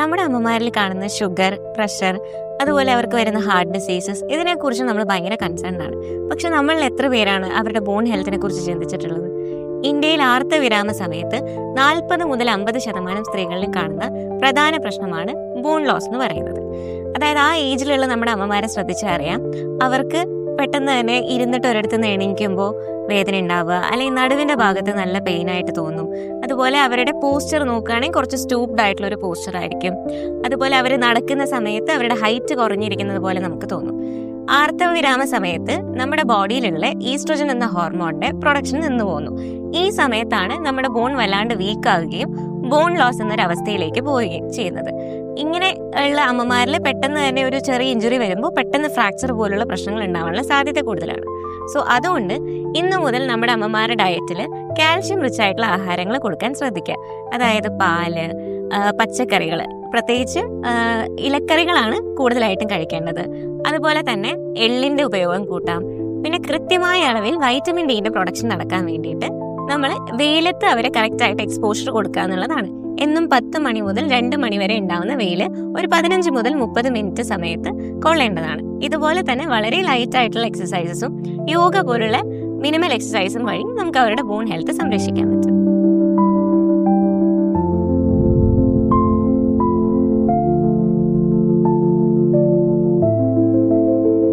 നമ്മുടെ അമ്മമാരിൽ കാണുന്ന sugar pressure അതുപോലെ അവർക്ക് വരുന്ന ഹാർട്ട് ഡിസീസസ് ഇതിനെക്കുറിച്ച് നമ്മൾ ഭയങ്കര കൺസേൺ ആണ്. പക്ഷെ നമ്മളിൽ എത്ര പേരാണ് അവരുടെ ബോൺ ഹെൽത്തിനെ കുറിച്ച് ചിന്തിച്ചിട്ടുള്ളത്? ഇന്ത്യയിൽ ആർത്ത വിരാമ സമയത്ത് നാൽപ്പത് മുതൽ അമ്പത് ശതമാനം സ്ത്രീകളിൽ കാണുന്ന പ്രധാന പ്രശ്നമാണ് ബോൺ ലോസ് എന്ന് പറയുന്നത്. അതായത് ആ ഏജിലുള്ള നമ്മുടെ അമ്മമാരെ ശ്രദ്ധിച്ചറിയാം. അവർക്ക് പെട്ടെന്ന് തന്നെ ഇരുന്നിട്ട് ഒരിടത്ത് നിന്ന് എണീക്കുമ്പോൾ വേദന ഉണ്ടാവുക അല്ലെങ്കിൽ നടുവിന്റെ ഭാഗത്ത് നല്ല പെയിൻ ആയിട്ട് തോന്നും. അതുപോലെ അവരുടെ പോസ്റ്റർ നോക്കുകയാണെങ്കിൽ കുറച്ച് സ്റ്റൂപ്ഡ് ആയിട്ടുള്ള ഒരു പോസ്റ്റർ ആയിരിക്കും. അതുപോലെ അവർ നടക്കുന്ന സമയത്ത് അവരുടെ ഹൈറ്റ് കുറഞ്ഞിരിക്കുന്നത് പോലെ നമുക്ക് തോന്നും. ആർത്തവ വിരാമ സമയത്ത് നമ്മുടെ ബോഡിയിലുള്ള ഈസ്ട്രോജൻ എന്ന ഹോർമോണിന്റെ പ്രൊഡക്ഷൻ നിന്ന് പോകുന്നു ഈ സമയത്താണ് നമ്മുടെ ബോൺ വല്ലാണ്ട് വീക്ക് ആവുകയും ബോൺ ലോസ് എന്നൊരു അവസ്ഥയിലേക്ക് പോവുകയും ചെയ്യുന്നത്. ഇങ്ങനെ ഉള്ള അമ്മമാരിൽ പെട്ടെന്ന് തന്നെ ഒരു ചെറിയ ഇഞ്ചുറി വരുമ്പോൾ പെട്ടെന്ന് ഫ്രാക്ചർ പോലുള്ള പ്രശ്നങ്ങൾ ഉണ്ടാവാനുള്ള സാധ്യത കൂടുതലാണ്. സോ അതുകൊണ്ട് ഇന്നു മുതൽ നമ്മുടെ അമ്മമാരുടെ ഡയറ്റിൽ കാൽഷ്യം റിച്ച് ആയിട്ടുള്ള ആഹാരങ്ങൾ കൊടുക്കാൻ ശ്രദ്ധിക്കുക. അതായത് പാൽ പച്ചക്കറികൾ പ്രത്യേകിച്ച് ഇലക്കറികളാണ് കൂടുതലായിട്ടും കഴിക്കേണ്ടത്. അതുപോലെ തന്നെ എള്ളിന്റെ ഉപയോഗം കൂട്ടാം. പിന്നെ കൃത്യമായ അളവിൽ വൈറ്റമിൻ ഡിന്റെ പ്രൊഡക്ഷൻ നടക്കാൻ വേണ്ടിയിട്ട് നമ്മൾ വെയിലത്ത് അവരെ കറക്റ്റായിട്ട് എക്സ്പോഷർ കൊടുക്കുക എന്നുള്ളതാണ്. എന്നും പത്ത് മണി മുതൽ രണ്ട് മണി വരെ ഉണ്ടാവുന്ന വെയിൽ ഒരു പതിനഞ്ച് മുതൽ മുപ്പത് മിനിറ്റ് സമയത്ത് കൊള്ളേണ്ടതാണ്. ഇതുപോലെ തന്നെ വളരെ ലൈറ്റ് ആയിട്ടുള്ള എക്സസൈസസും യോഗ പോലുള്ള മിനിമൽ എക്സസൈസും വഴി നമുക്ക് അവരുടെ ബോൺ ഹെൽത്ത് സംരക്ഷിക്കാൻ പറ്റും.